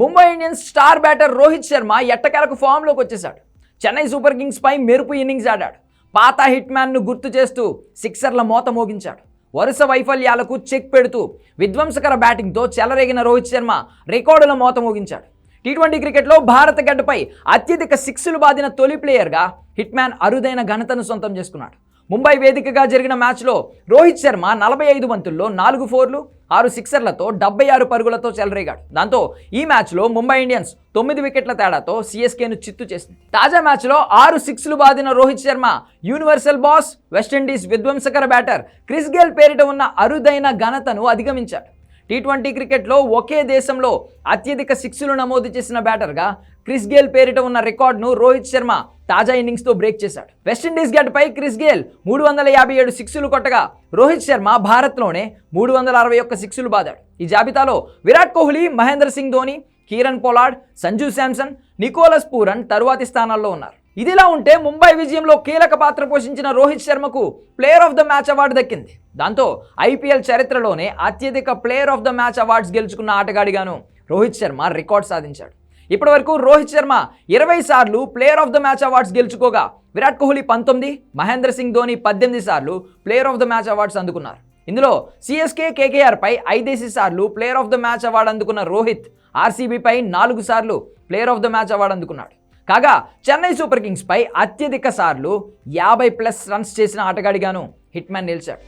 Mumbai Indians star batter Rohit Sharma ఎట్టకేలకు ఫామ్లోకి వచ్చేశాడు. చెన్నై సూపర్ కింగ్స్ పై మెరుపు ఇన్నింగ్స్ ఆడాడు. పాత హిట్ మ్యాన్ను గుర్తు చేస్తూ సిక్సర్ల మోత మోగించాడు. వరుస వైఫల్యాలకు చెక్ పెడుతూ విధ్వంసకర బ్యాటింగ్తో చెలరేగిన రోహిత్ శర్మ రికార్డుల మోత మోగించాడు. టీ ట్వంటీ క్రికెట్లో భారత గడ్డపై అత్యధిక సిక్స్లు బాదిన తొలి ప్లేయర్గా హిట్ మ్యాన్ అరుదైన ఘనతను సొంతం చేసుకున్నాడు. ముంబై వేదికగా జరిగిన మ్యాచ్లో రోహిత్ శర్మ నలభై ఐదు బంతుల్లో నాలుగు ఫోర్లు ఆరు సిక్సర్లతో డెబ్బై ఆరు పరుగులతో చెలరేగాడు. దాంతో ఈ మ్యాచ్లో ముంబై ఇండియన్స్ తొమ్మిది వికెట్ల తేడాతో సిఎస్కేను చిత్తు చేసింది. తాజా మ్యాచ్లో ఆరు సిక్స్లు బాదిన Rohit Sharma universal boss West Indies విధ్వంసకర batter Chris Gayle పేరిట ఉన్న అరుదైన ఘనతను అధిగమించాడు. టీ ట్వంటీ క్రికెట్లో ఒకే దేశంలో అత్యధిక సిక్స్లు నమోదు చేసిన బ్యాటర్గా క్రిస్ గేల్ పేరిట ఉన్న రికార్డును రోహిత్ శర్మ తాజా ఇన్నింగ్స్తో బ్రేక్ చేశాడు. వెస్టిండీస్ గడ్డపై క్రిస్ గేల్ మూడు వందల యాభై ఏడు సిక్స్లు కొట్టగా రోహిత్ శర్మ భారత్లోనే మూడు వందల అరవై ఒక్క సిక్స్లు బాదాడు. ఈ జాబితాలో Virat Kohli Mahendra Singh Dhoni Kieron Pollard Sanju Samson Nicholas Pooran తరువాతి స్థానాల్లో ఉన్నారు. ఇదిలా ఉంటే ముంబై విజయంలో కీలక పాత్ర పోషించిన Rohit శర్మకు player of the match award దక్కింది. దాంతో ఐపీఎల్ చరిత్రలోనే అత్యధిక player of the match awards గెలుచుకున్న ఆటగాడిగాను రోహిత్ శర్మ రికార్డ్ సాధించాడు. ఇప్పటివరకు రోహిత్ శర్మ ఇరవై సార్లు player of the match awards గెలుచుకోగా. Virat Kohli పంతొమ్మిది మహేంద్ర సింగ్ ధోని పద్దెనిమిది సార్లు player of the match awards అందుకున్నారు. ఇందులో సిఎస్కే కేకేఆర్ పై ఐదేసి సార్లు player of the match award అందుకున్న రోహిత్ ఆర్సీబీపై నాలుగు సార్లు player of the match award అందుకున్నాడు. కాగా చెన్నై సూపర్ కింగ్స్ పై అత్యధిక సార్లు యాభై ప్లస్ రన్స్ చేసిన ఆటగాడిగాను హిట్ మ్యాన్ నిలిచాడు.